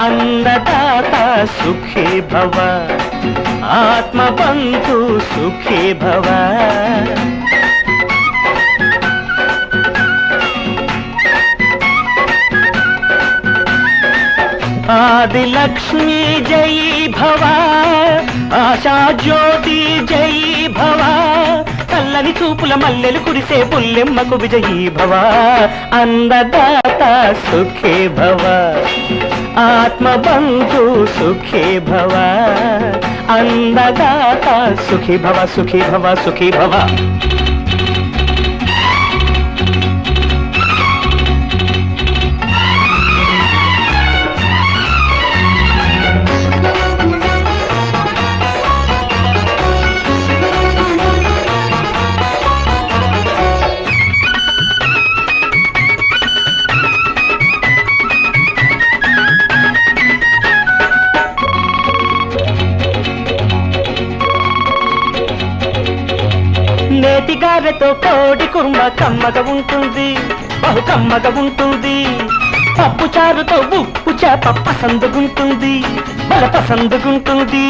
అన్నదాత సుఖీ భవ ఆత్మబంధు సుఖీ భవ ఆదిలక్ష్మీ జయీ భవ ఆశా జ్యోతి జయ చల్లని మల్లెలు కురిసే పుల్లెమ్మకు విజయీ భవ అందదాత సుఖే భవ ఆత్మబంధు సుఖే భవ అందదాత సుఖీ భవ సుఖీ భవ సుఖీ భవ నేతి కోడి కుర్మ కమ్మగా ఉంటుంది. బహు కమ్మగా ఉంటుంది. పప్పు చారుతో ఉప్పు చేప పసందుగుంటుంది. బల పసందుగుంటుంది.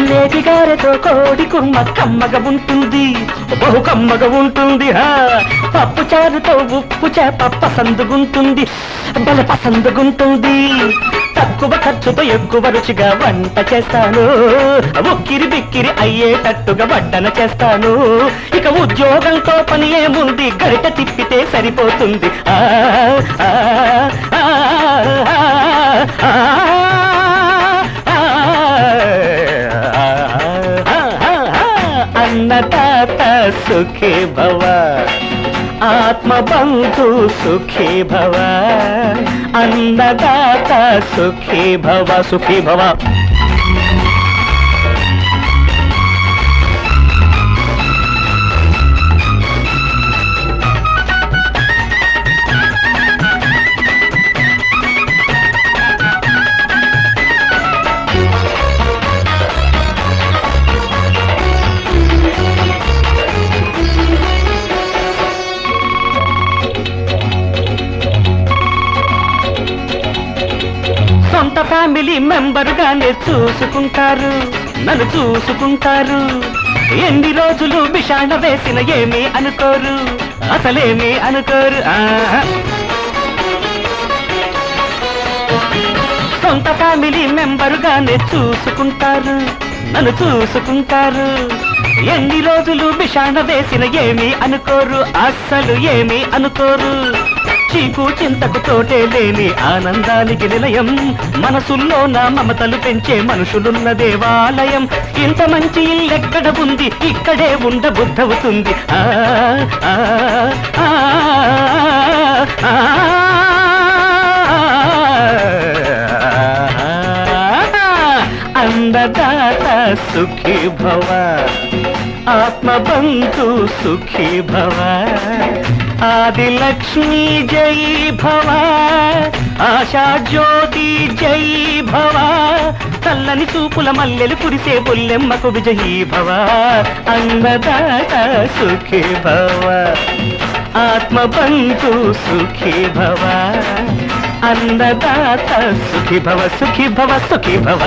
నేతి గారెతో కోడి కుర్మ కమ్మగా ఉంటుంది. బహు కమ్మగా ఉంటుంది. పప్పు చారుతో ఉప్పు చేప పసందుగుంటుంది. బల పసందుగుంటుంది. తక్కువ ఖర్చుతో ఎక్కువ రుచిగా వంట చేస్తాను ఉక్కిరి బిక్కిరి అయ్యేటట్టుగా వడ్డన చేస్తాను ఇక ఉద్యోగంతో పని ఏముంది గరిట తిప్పితే సరిపోతుంది ఆ, అన్నదాత సుఖే భవ ఆత్మబంధు సుఖీ భవ అన్నదాత సుఖీ భవ సుఖీ భవ. ఫ్యామిలీ మెంబర్గానే చూసుకుంటారు. నన్ను చూసుకుంటారు. ఎన్ని రోజులు బిషాణ వేసిన ఏమీ అనుకోరు. అసలేమీ అనుకోరు. సొంత ఫ్యామిలీ మెంబరుగానే చూసుకుంటారు. నన్ను చూసుకుంటారు. ఎన్ని రోజులు బిషాణ వేసిన ఏమీ అనుకోరు. అస్సలు ఏమీ అనుకోరు. చీకు చింతకు తోటే లేని ఆనందానికి నిలయం. మనసుల్లో నా మమతలు పెంచే మనుషులున్న దేవాలయం. ఇంత మంచి ఇల్లెక్కడ ఉంది? ఇక్కడే ఉండ బుద్ధవుతుంది ఆ ఆ, ఆ, అన్నదాత సుఖీ భవ ఆత్మబంధు సుఖీ భవ. ఆదిలక్ష్మి జై భవ ఆశా జ్యోతి జై భవ చల్లని చూపుల మల్లెలు కురిసే బొల్లెమ్మకు విజయీ భవ అన్నదాత సుఖీ భవ ఆత్మబంధు సుఖీ భవ అన్నదాత సుఖీ భవ సుఖీ భవ సుఖీ భవ.